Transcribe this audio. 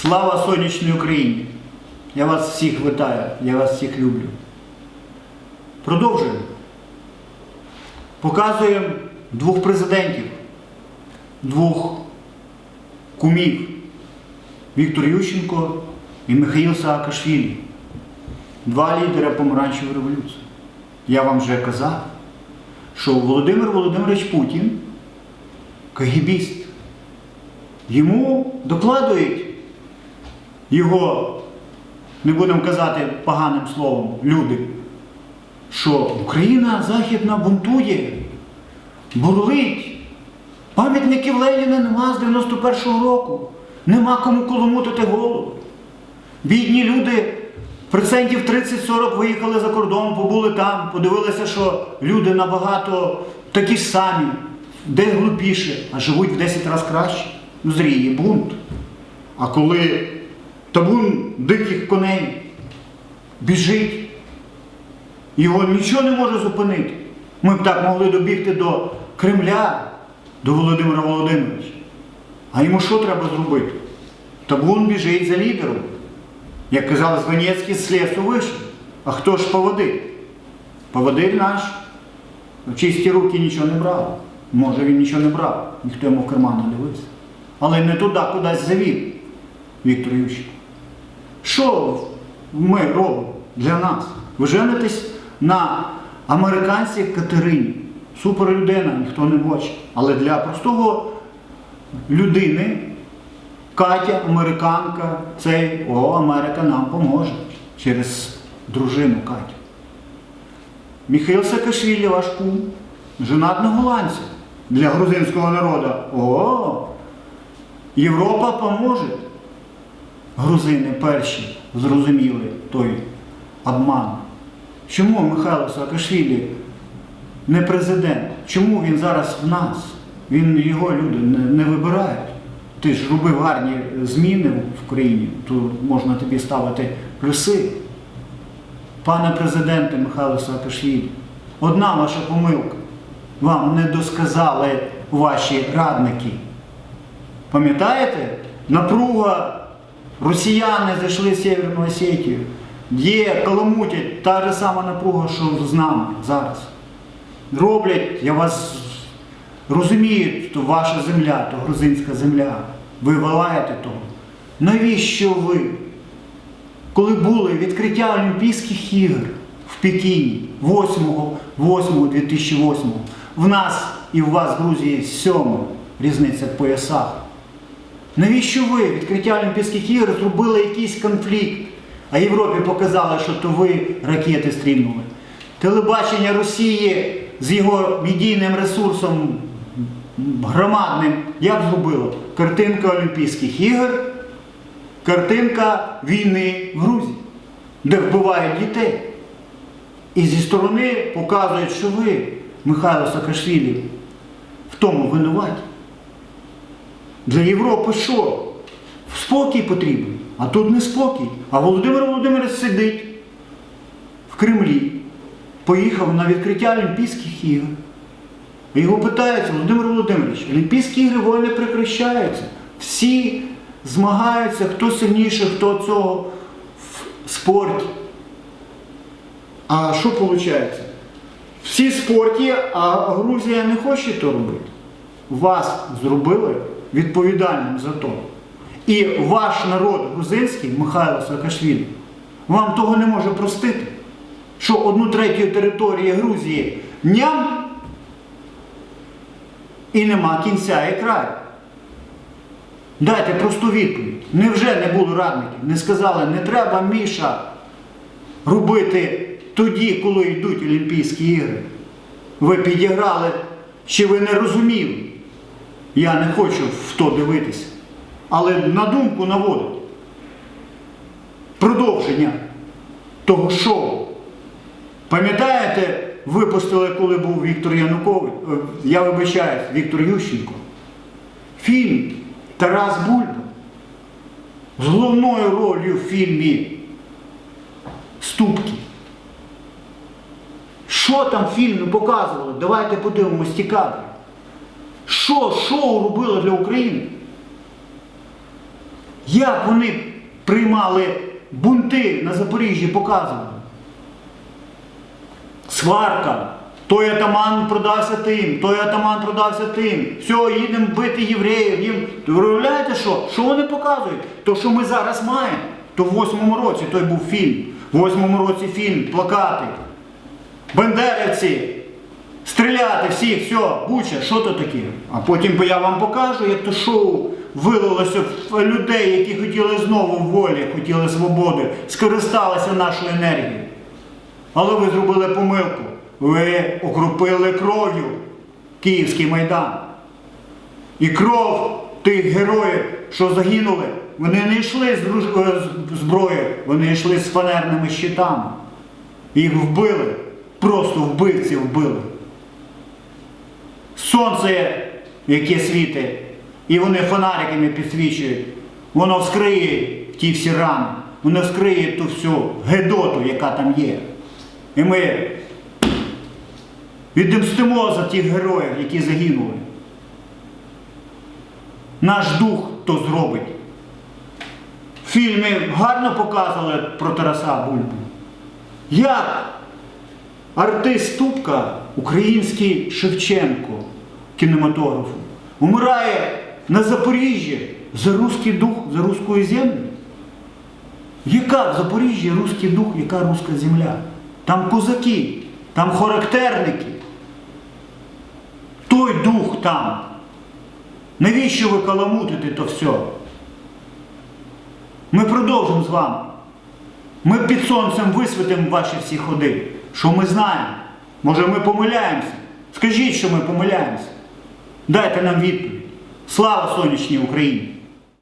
Слава сонячній Україні! Я вас всіх вітаю, я вас всіх люблю. Продовжуємо. Показуємо двох президентів, двох кумів Віктор Ющенко і Михаїл Саакашвілі. Два лідера помаранчевої революції. Я вам вже казав, що Володимир Володимирович Путін кагібіст. Йому докладують його, не будемо казати поганим словом, люди, що Україна Західна бунтує, бурлить. Пам'ятників Леніна нема з 91-го року. Нема кому коломутити голову. Бідні люди процентів 30-40 виїхали за кордон, побули там, подивилися, що люди набагато такі ж самі, де глупіше, а живуть в 10 разів краще. Ну, зріє бунт. А коли табун диких коней біжить, його нічого не може зупинити. Ми б так могли добігти до Кремля, до Володимира Володимировича. А йому що треба зробити? Табун біжить за лідером. Як казав Звенецький, з лісу вийшов. А хто ж поводир? Поводир наш в чисті руки нічого не брав. Може він нічого не брав, ніхто йому в карман не дивився. Але не туди, кудись завів Віктор Ющенко. Що ми робимо для нас? Ви женитесь на американцях Катерині. Суперлюдина, ніхто не бачить. Але для простого людини Катя, американка, цей, о, Америка нам поможе через дружину Катю. Міхаїл Саакашвілі, ваш кум, женат на голландця. Для грузинського народу. О, Європа поможе. Грузини перші зрозуміли той обман. Чому Михайло Саакашвілі не президент? Чому він зараз в нас? Він його люди не, не вибирають. Ти ж робив гарні зміни в країні, то можна тобі ставити плюси. Пане президенте Михайло Саакашвілі, одна ваша помилка. Вам не досказали ваші радники. Пам'ятаєте? Напруга, росіяни зайшли в Северну Осетію. Є, каламутять та ж сама напруга, що з нами зараз. Роблять, я вас розумію, то ваша земля, то грузинська земля. Ви вилаєте того. Навіщо ви? Коли були відкриття Олімпійських ігор в Пекіні 8-2008, в нас і в вас, Грузії, 7 різниця в поясах. Навіщо ви відкриття Олімпійських ігор зробили якийсь конфлікт, а Європі показали, що то ви ракети стрільнули? Телебачення Росії з його медійним ресурсом громадним як зробило? Картинка Олімпійських ігор, картинка війни в Грузії, де вбивають дітей. І зі сторони показують, що ви, Михайло Саакашвілі, в тому винуваті. Для Європи що? Спокій потрібен, а тут не спокій. А Володимир Володимирович сидить в Кремлі, поїхав на відкриття Олімпійських ігор. Його питаються, Володимир Володимирович, Олімпійські ігри вони прекращаються. Всі змагаються, хто сильніше, хто цього в спорті. А що виходить? Всі спорті, а Грузія не хоче то робити. Вас зробили відповідальним за то. І ваш народ грузинський, Михайло Саакашвілі, вам того не може простити, що одну третю території Грузії ням і нема кінця і краю. Дайте просту відповідь. Невже не було радників? Не сказали, не треба Міша робити тоді, коли йдуть Олімпійські ігри. Ви підіграли, чи ви не розуміли? Я не хочу в то дивитися. Але на думку наводить продовження того шоу. Пам'ятаєте, випустили, коли був Віктор Янукович, е, я вибачаюсь, Віктор Ющенко. Фільм Тарас Бульба з головною ролью в фільмі Ступки. Що там фільми показували? Давайте подивимось ті кадри. Що шоу робило для України? Як вони приймали бунти на Запоріжжі, показували? Сварка. Той атаман продався тим, той атаман продався тим. Все, їдемо бити євреїв. Їм... Ви уявляєте що? Що вони показують? То, що ми зараз маємо. То в восьмому році той був фільм. В восьмому році фільм, плакати. Бендерівці. Стріляти всіх, все, буча, що то таке? А потім я вам покажу, як то шоу вилилося в людей, які хотіли знову волі, хотіли свободи, скористалися нашою енергією. Але ви зробили помилку. Ви окропили кров'ю Київський майдан. І кров тих героїв, що загинули, вони не йшли з е, зброєю, вони йшли з фанерними щитами. Їх вбили, просто вбивці вбили. Сонце, яке світить, і вони фонариками підсвічують, воно вскриє ті всі рани, воно вскриє ту всю гедоту, яка там є. І ми відомстимо за тих героїв, які загинули. Наш дух то зробить. В фільмі гарно показували про Тараса Бульбу. Як артист Ступка, український Шевченко кінематографу, умирає на Запоріжжі за русський дух, за русську землю. Яка в Запоріжжі русський дух, яка руська земля? Там козаки, там характерники. Той дух там. Навіщо ви каламутите то все? Ми продовжимо з вами. Ми під сонцем висвітимо ваші всі ходи. Що ми знаємо? Може ми помиляємося? Скажіть, що ми помиляємося. Дайте нам відповідь. Слава сонячній Україні!